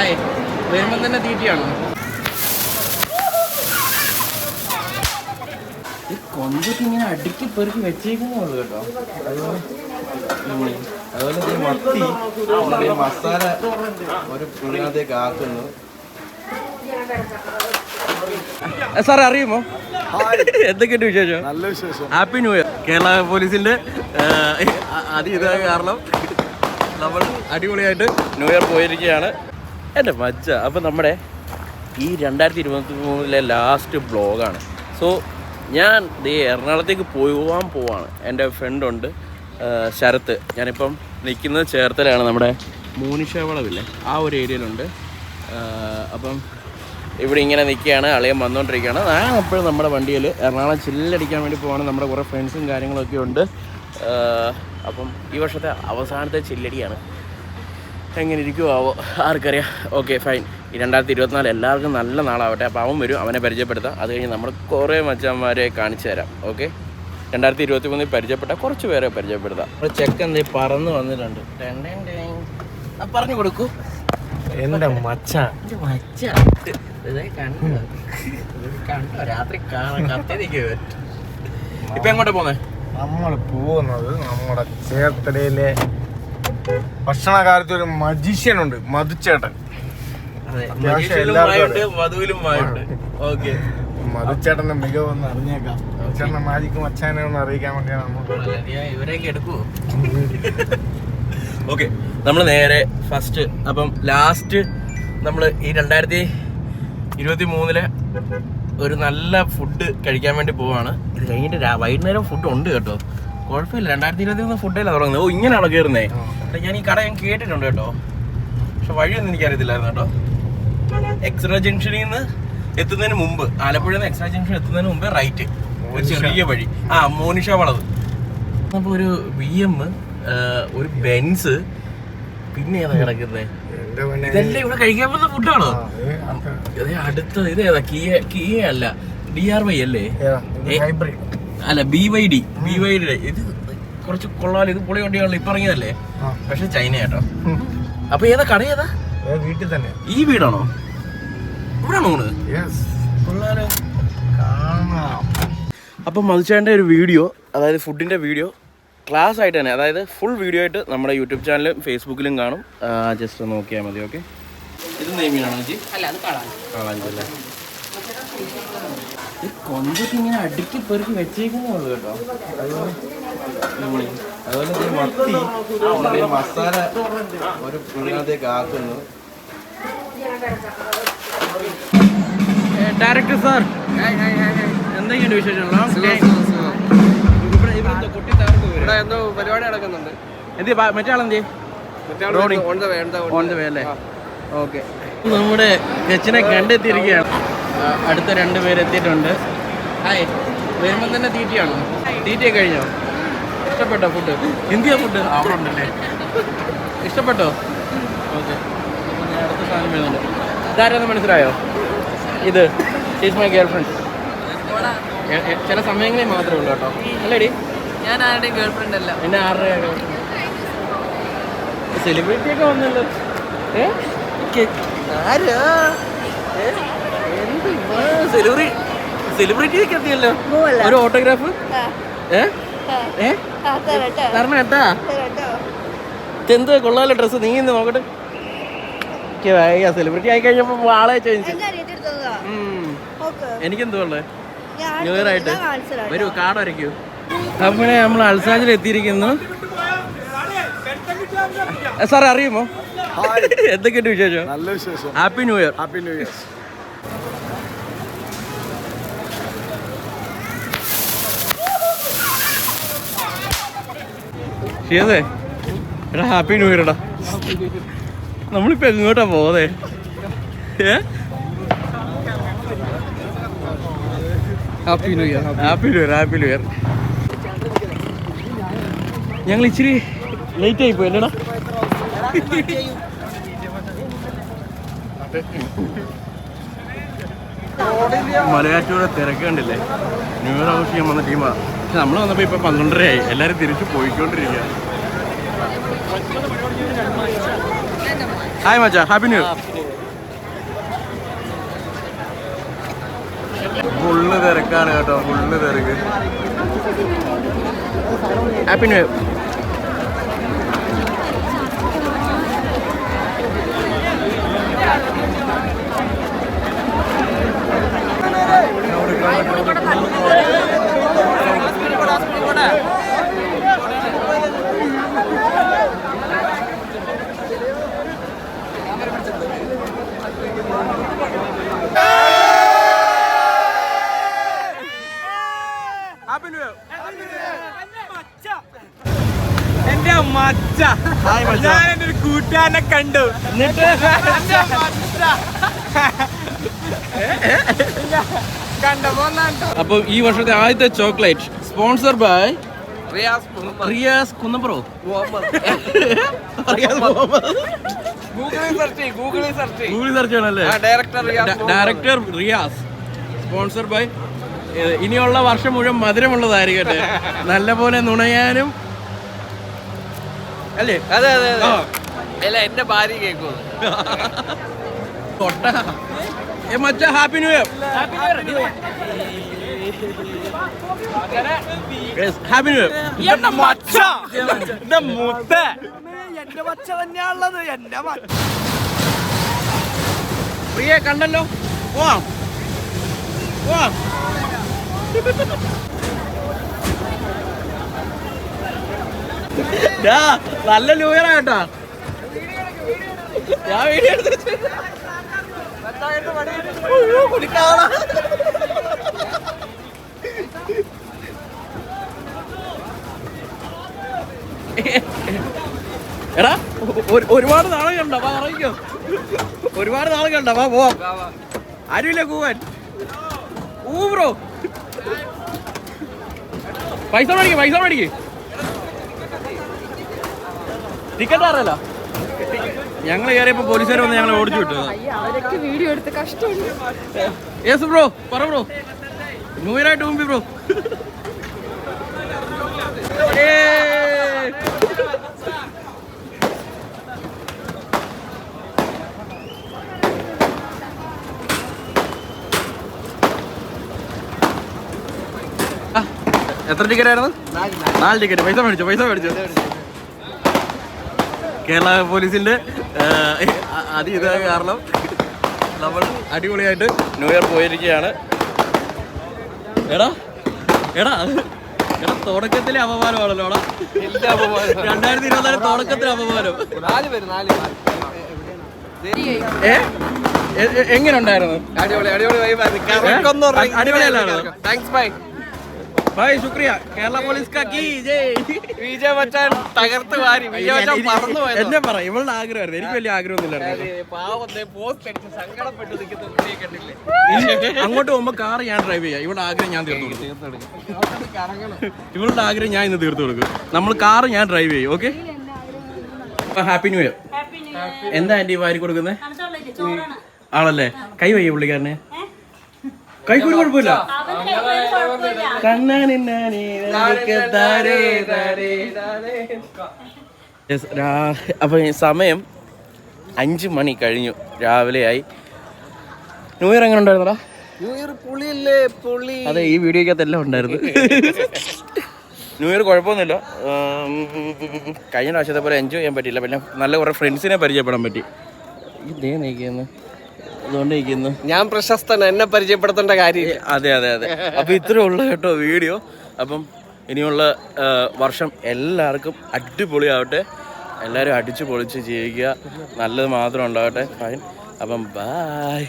Hi വരുമ്പം തന്നെ തീറ്റിയാണോ? ഈ ഇങ്ങനെ അടുക്കി പെറുക്കി വെച്ചേക്കുന്നുള്ളൂ കേട്ടോ. അതുപോലെ മത്തി മസാല ഒരു പുളിനകത്തേക്ക് ആക്കുന്നു. സാർ അറിയുമോ? എന്തൊക്കെയുണ്ട് വിശേഷം? നല്ല വിശേഷം. ഹാപ്പി ന്യൂ ഇയർ കേരള പോലീസിന്റെ അതി ഇതായ കാരണം നമ്മൾ അടിപൊളിയായിട്ട് ന്യൂ ഇയർ പോയിരിക്കുകയാണ്. എന്റെ മജ്ജ അപ്പോൾ നമ്മുടെ ഈ രണ്ടായിരത്തി ഇരുപത്തി മൂന്നിലെ ലാസ്റ്റ് ബ്ലോഗാണ് സോ ഞാൻ ദേ എറണാകുളത്തേക്ക് പോകാൻ പോവാണ്. എന്റെ ഫ്രണ്ടുണ്ട് ശരത്ത്. ഞാനിപ്പം നിൽക്കുന്നത് ചേർത്തലാണ് നമ്മുടെ മൂനിഷവളവില്ലേ ആ ഒരു ഏരിയയിലുണ്ട്. അപ്പം ഇവിടെ ഇങ്ങനെ നിൽക്കുകയാണ് അളിയൻ വന്നുകൊണ്ടിരിക്കുകയാണ്. ഞാൻ എപ്പോഴും നമ്മുടെ വണ്ടിയിൽ എറണാകുളം ചില്ലടിക്കാൻ വേണ്ടി പോവാണ്. നമ്മുടെ കുറേ ഫ്രണ്ട്സും കാര്യങ്ങളൊക്കെ ഉണ്ട്. അപ്പം ഈ വർഷത്തെ അവസാനത്തെ ചില്ലടിയാണ്. എങ്ങനെ ഇരിക്കുമാവോ ആർക്കറിയാം. ഓക്കെ ഫൈൻ ഈ രണ്ടായിരത്തി ഇരുപത്തിനാല് എല്ലാവർക്കും നല്ല നാളാവട്ടെ. അപ്പോൾ അവൻ വരും അവനെ പരിചയപ്പെടുത്താം. അത് കഴിഞ്ഞ് നമ്മൾ കുറേ മച്ചന്മാരെ കാണിച്ചു തരാം. ഓക്കെ രണ്ടായിരത്തി ഇരുപത്തി മൂന്നിൽ പരിചയപ്പെട്ട കുറച്ച് പേരെ പരിചയപ്പെടുത്താം. നമ്മുടെ ചെക്ക് എന്തേ പറന്ന് വന്നിട്ടുണ്ട്. പറഞ്ഞു കൊടുക്കൂ. എന്റെ മച്ച. മച്ച. കണ്ടോ? രാത്രി. ഇപ്പൊ എങ്ങോട്ടാ പോന്നെ? നമ്മൾ പോകുന്നത് നമ്മുടെ ചേർത്തലയിലെ ഭക്ഷണ കാര്യത്തിൽ ഒരു മജീഷ്യൻ ഉണ്ട് മധുച്ചേട്ടൻ മധുച്ചേട്ടന്റെ മികവ് ഒന്ന് മികവൊന്ന് അറിഞ്ഞേക്കാം മധുച്ചേട്ടന്റെ മാജിക്കും അച്ഛനെ ഒന്ന് അറിയിക്കാൻ വേണ്ടിയാണ് നമ്മൾ ഓക്കെ നമ്മൾ നേരെ ഫസ്റ്റ് അപ്പം ലാസ്റ്റ് നമ്മൾ ഈ രണ്ടായിരത്തി ഇരുപത്തി മൂന്നിലെ ഒരു നല്ല ഫുഡ് കഴിക്കാൻ വേണ്ടി പോവാണ്. ഇത് കഴിഞ്ഞിട്ട് വൈകുന്നേരം ഫുഡ് ഉണ്ട് കേട്ടോ. കുഴപ്പമില്ല. രണ്ടായിരത്തി ഇരുപത്തി മൂന്ന് ഫുഡല്ല തുടങ്ങുന്നത്. ഓ ഇങ്ങനെയാണോ കയറുന്നേ ഞാൻ ഈ കട ഞാൻ കേട്ടിട്ടുണ്ട് കേട്ടോ. പക്ഷെ വഴിയൊന്നും എനിക്കറിയത്തില്ലായിരുന്നു കേട്ടോ. എക്സ്ട്രാ ജംഗ്ഷനിൽ നിന്ന് എത്തുന്നതിന് മുമ്പ് ആലപ്പുഴ നിന്ന് എക്സ്ട്രാ ജംഗ്ഷൻ എത്തുന്നതിന് മുമ്പ് റൈറ്റ് ഒരു ചെറിയ വഴി. ആ മോനിഷ വളവ്. അപ്പോൾ ഒരു ബി എം ഒരു ബെൻസ് പിന്നെ ഏതാ കിടക്കുന്നത് ഇതെല്ലാം ഇവിടെ കഴിക്കാൻ പോകുന്ന ഫുഡാണോ ഇതേ അടുത്ത ഇത് ഏതാ? കിയ കിയ അല്ല. ഡി ആർ വൈ അല്ലേ? ഹൈബ്രിഡ് അല്ല B Y D B Y D ഇത് കുറച്ച് കൊള്ളാലോ. ഇത് പൊളി വണ്ടിയാണല്ലോ ഇപ്പൊ ഇറങ്ങിയതല്ലേ? പക്ഷെ ചൈന കേട്ടോ അപ്പൊ ഏതാ കട ഏതാ? വീട്ടിൽ തന്നെ. ഈ വീടാണോ? ഇവിടാണോ ഊണ്? യെസ് കൊള്ളാലോ. അപ്പം ഒരു വീഡിയോ അതായത് ഫുഡിന്റെ വീഡിയോ ക്ലാസ് ആയിട്ട് തന്നെ അതായത് ഫുൾ വീഡിയോ ആയിട്ട് നമ്മുടെ യൂട്യൂബ് ചാനലും ഫേസ്ബുക്കിലും കാണും. ജസ്റ്റ് നോക്കിയാൽ മതി ഓക്കെ ഇത് നെയ്മീനാണോ ചേച്ചി? അല്ല? അത്. ഈ ഇങ്ങനെ അടുക്കി പെറുക്കി വെച്ചേക്കുന്നേ ഉള്ളൂ കേട്ടോ. അതുപോലെ. അതുപോലെ ദേ മത്തി മസാല ഒരു പുളിനകത്തേക്ക് ആക്കുന്നു. ഡയറക്ടർ സാർ എന്തൊക്കെയുണ്ട് വിശേഷം ഇവിടെ ഇവിടെ കൊട്ടി തകർന്നു ഇവിടെ എന്തോ പരിപാടി നടക്കുന്നുണ്ട്. എന്തി മറ്റേ ആളെന്തി. On the way on the way അല്ലേ? ഓക്കെ. നമ്മുടെ കച്ചിനെ കണ്ടെത്തിയിരിക്കുകയാണ്. അടുത്ത രണ്ട് പേരെത്തിയിട്ടുണ്ട് ഹായ് വരുമ്പം തന്നെ തീറ്റിയാണോ? തീറ്റിയൊക്കെ കഴിഞ്ഞോ? ഇഷ്ടപ്പെട്ടോ ഫുഡ് ഹിന്ദിയ ഫുഡ് അവിടെ ഉണ്ടല്ലേ. ഇഷ്ടപ്പെട്ടോ? ഓക്കെ. അടുത്ത സാധനം വരുന്നുണ്ട്. ഇതാരെന്ന് മനസ്സിലായോ? ഇത്. ഈസ് മൈ ഗേൾ ഫ്രണ്ട് ചില സമയങ്ങളിൽ മാത്രമേ ഉള്ളൂ കേട്ടോ. അല്ലേടി? ഞാൻ ആരുടെയും ഗേൾ ഫ്രണ്ട് അല്ല. പിന്നെ ആരുടെ സെലിബ്രിറ്റി ഒക്കെ വന്നല്ലോ. ഏ? കെ- ആരാ? ഏ? എന്ത് സെലിബ്രി സെലിബ്രിറ്റി ഒക്കെ എത്തിയല്ലോ. ഒരു ഓട്ടോഗ്രാഫ് തരണം കേട്ടാ എന്ത് കൊള്ളാലോ ഡ്രസ്സ് നീ ഇന്ന് നോക്കട്ടെ. സെലിബ്രിറ്റി ആയി കഴിഞ്ഞപ്പോ ആളെ ചേഞ്ച് എനിക്കെന്തോ ഉള്ളേ ന്യൂ ഇയർ ആയിട്ട്. വരൂ കാർഡ് വരയ്ക്കൂ. അപ്പോൾ നമ്മൾ അൽസാജിൽ എത്തിയിരിക്കുന്നു. സാർ അറിയുമോ? എന്തൊക്കെയുണ്ട് വിശേഷം? നല്ല വിശേഷം. Happy new year happy new year ഷിയസേ എടാ ഹാപ്പി ന്യൂ ഇയർ എടാ. നമ്മളിപ്പോ എങ്ങോട്ടാ പോതേ ഏ? Happy new year happy new year happy new year ഞങ്ങൾ ഇച്ചിരി ലേറ്റ് ആയി പോയി മലയാറ്റൂടെ തിരക്കണ്ടില്ലേ ന്യൂ ഇയർ ആഘോഷിക്കാൻ വന്ന ടീമാ പക്ഷെ നമ്മൾ വന്നപ്പോൾ ഇപ്പൊ പന്ത്രണ്ടരയായി. എല്ലാരും തിരിച്ചു പോയിക്കൊണ്ടിരിക്കുക ഹായ് മച്ചാ. ഹാപ്പി ന്യൂ ഫുള്ള് തിരക്കാണ് കേട്ടോ. ഫുള്ള് തിരക്ക്. ഹാപ്പി ന്യൂ ഹാപ്പി ന്യൂ എന്റെ മച്ച ഹായ് മച്ചാ ഞാൻ എന്റെ ഒരു കൂട്ടുകാരനെ കണ്ടു. എന്നിട്ട് കണ്ടപ്പോ അപ്പൊ ഈ വർഷത്തെ ആദ്യത്തെ chocolate sponsor by Riyas Kunnapro ഗൂഗിളിൽ സെർച്ച് ചെയ്യണല്ലേ? ആ director Riyas director Riyas. Sponsor by. ഇനിയുള്ള വർഷം മുഴുവൻ മധുരമുള്ളതായിരിക്കട്ടെ. നല്ല പോലെ നുണയാനും അല്ലേ? അതെ അതെ അതെ. അല്ല എന്റെ ഭാര്യ കേൾക്കും കൊട്ട ഏ മച്ച happy new year. Happy new year എന്റെ മച്ച. എന്റെ മുത്ത. എന്റെ മച്ച തന്നെയാണുള്ളത് എന്റെ പ്രിയെ കണ്ടല്ലോ? പോവാം. പോവാം. നല്ല ലൂയർ ആട്ടാ ഞാൻ വീഡിയോ എടുത്തിട്ട് അയ്യോ, കുടിക്കാളാ. എടാ ഒരു- ഒരുപാട് നാളെ കണ്ട? വാ അറിയിക്കോ ഒരുപാട് നാളെ കണ്ട? വാ പോവാം. ആരുമില്ല കൂവൻ? ഊ ബ്രോ. പൈസ മേടിക്കും പൈസ മേടിക്ക്. ടിക്കറ്റ് ആരല്ല ഞങ്ങൾ കയറിയപ്പോ പോലീസുകാർ വന്ന് ഞങ്ങളെ ഓടിച്ചു വിട്ടു അവരൊക്കെ വീഡിയോ എടുത്ത് കഷ്ടമുണ്ട്. യെസ് ബ്രോ പറ ബ്രോ. ന്യൂ ഇയർ ആയിട്ട് മുമ്പ് ബ്രോ എത്ര ടിക്കറ്റ് ആയിരുന്നു? നാല് ടിക്കറ്റ് പൈസ മേടിച്ചു പൈസ മേടിച്ചോ. കേരള പോലീസിന്റെ അതി ഇത് കാരണം നമ്മൾ അടിപൊളിയായിട്ട് ന്യൂ ഇയർ പോയിരിക്കുകയാണ്. എടാ എടാ എടാ തുടക്കത്തിലെ അപമാനമാണല്ലോ എടാ. രണ്ടായിരത്തി ഇരുപത്തിനാല് തുടക്കത്തിലെ അപമാനം. ഏ? എങ്ങനെ ഉണ്ടായിരുന്നു? അടിപൊളി അടിപൊളി അടിപൊളിയല്ലാണോ? താങ്ക്സ് ബൈ ഭായ് ശുക്രിയ. കേരള പോലീസ് വിജയ മച്ചാൻ തകർത്ത് വാരി. വിജയ് മച്ചാൻ പറന്നു എന്നെ പറ ഇവളുടെ ആഗ്രഹമായിരുന്നു. എനിക്ക് വലിയ ആഗ്രഹമൊന്നുമില്ലായിരുന്നു അങ്ങോട്ട് പോകുമ്പോ കാർ ഞാൻ ഡ്രൈവ് ചെയ്യാം. ഇവളുടെ ആഗ്രഹം ഞാൻ തീർത്തു കൊടുക്കും. ഇവളുടെ ആഗ്രഹം ഞാൻ ഇന്ന് തീർത്തു കൊടുക്കും. നമ്മൾ കാർ ഞാൻ ഡ്രൈവ് ചെയ്യും ഓക്കെ ഹാപ്പി ന്യൂ ഇയർ എന്താ ആന്റി വാരി കൊടുക്കുന്നത് ആണല്ലേ? കൈ വയ്യ പുള്ളിക്കാരന്? കൈക്കൂലി കുഴപ്പമില്ല. അപ്പൊ ഈ സമയം അഞ്ചു മണി കഴിഞ്ഞു. രാവിലെയായി. ന്യൂ ഇയർ എങ്ങനെ ഉണ്ടായിരുന്നടാ? ന്യൂ ഇയർ പുളിയല്ലേ പുളി. അതെ ഈ വീഡിയോക്കകത്ത് എല്ലാം ഉണ്ടായിരുന്നു. ന്യൂ ഇയർ കുഴപ്പമൊന്നുമില്ല. കഴിഞ്ഞ പ്രാവശ്യത്തെ പോലെ എൻജോയ് ചെയ്യാൻ പറ്റിയില്ല. പിന്നെ നല്ല കുറേ ഫ്രണ്ട്സിനെ പരിചയപ്പെടാൻ പറ്റി. ഇതേ നയിക്കുന്നു ഞാൻ പ്രശസ്തൻ എന്നെ പരിചയപ്പെടുത്തേണ്ട കാര്യം അതെ അതെ അതെ. അപ്പൊ ഇത്രേ ഉള്ളു കേട്ടോ വീഡിയോ. അപ്പം ഇനിയുള്ള വർഷം എല്ലാവർക്കും അടിപൊളിയാവട്ടെ. എല്ലാവരും അടിച്ചു പൊളിച്ച് ജീവിക്കുക. നല്ലത് മാത്രം ഉണ്ടാവട്ടെ. ഫൈൻ അപ്പം ബായ്